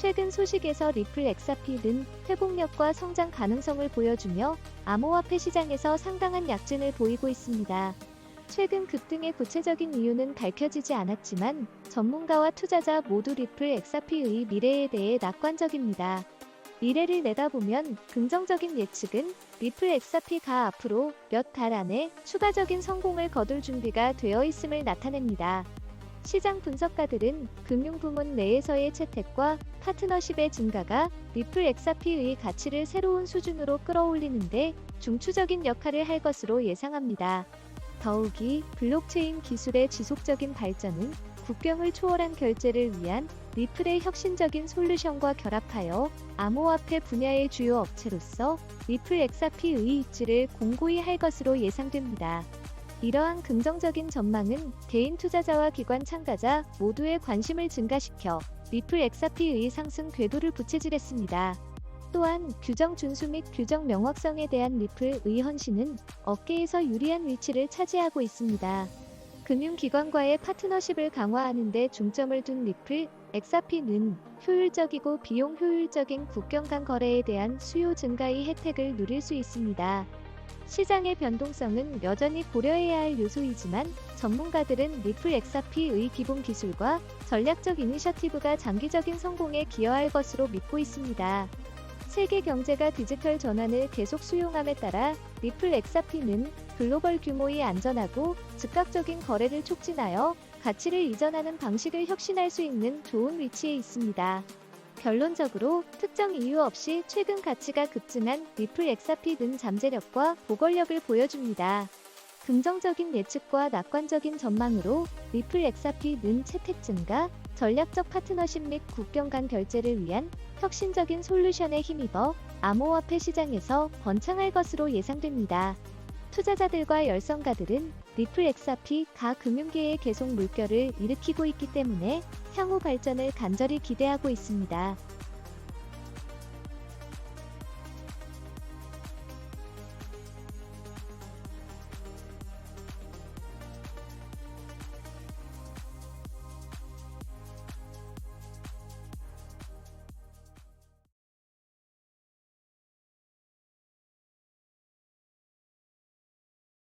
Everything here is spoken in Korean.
최근 소식에서 리플 엑사필은 회복력과 성장 가능성을 보여주며 암호화폐 시장에서 상당한 약진을 보이고 있습니다. 최근 급등의 구체적인 이유는 밝혀지지 않았지만 전문가와 투자자 모두 리플 엑사피의 미래에 대해 낙관적입니다. 미래를 내다보면 긍정적인 예측은 리플 엑사피가 앞으로 몇 달 안에 추가적인 성공을 거둘 준비가 되어 있음을 나타냅니다. 시장 분석가들은 금융부문 내에서의 채택과 파트너십의 증가가 리플 엑사피의 가치를 새로운 수준으로 끌어올리는데 중추적인 역할을 할 것으로 예상합니다. 더욱이 블록체인 기술의 지속적인 발전은 국경을 초월한 결제를 위한 리플의 혁신적인 솔루션과 결합하여 암호화폐 분야의 주요 업체로서 리플 엑사피의 입지를 공고히 할 것으로 예상됩니다. 이러한 긍정적인 전망은 개인 투자자와 기관 참가자 모두의 관심을 증가시켜 리플 엑사피의 상승 궤도를 부채질했습니다. 또한 규정 준수 및 규정 명확성에 대한 리플의 헌신은 업계에서 유리한 위치를 차지하고 있습니다. 금융기관과의 파트너십을 강화하는 데 중점을 둔 리플, 엑사피는 효율적이고 비용 효율적인 국경 간 거래에 대한 수요 증가의 혜택을 누릴 수 있습니다. 시장의 변동성은 여전히 고려해야 할 요소이지만 전문가들은 리플 엑사피의 기본 기술과 전략적 이니셔티브가 장기적인 성공에 기여할 것으로 믿고 있습니다. 세계 경제가 디지털 전환을 계속 수용함에 따라 리플 엑사피는 글로벌 규모의 안전하고 즉각적인 거래를 촉진하여 가치를 이전하는 방식을 혁신할 수 있는 좋은 위치에 있습니다. 결론적으로 특정 이유 없이 최근 가치가 급증한 리플 엑사피는 잠재력과 보궐력을 보여줍니다. 긍정적인 예측과 낙관적인 전망으로 리플 엑사피는 채택 증가, 전략적 파트너십 및 국경 간 결제를 위한 혁신적인 솔루션에 힘입어 암호화폐 시장에서 번창할 것으로 예상됩니다. 투자자들과 열성가들은 리플 엑사피 가 금융계에 계속 물결을 일으키고 있기 때문에 향후 발전을 간절히 기대하고 있습니다.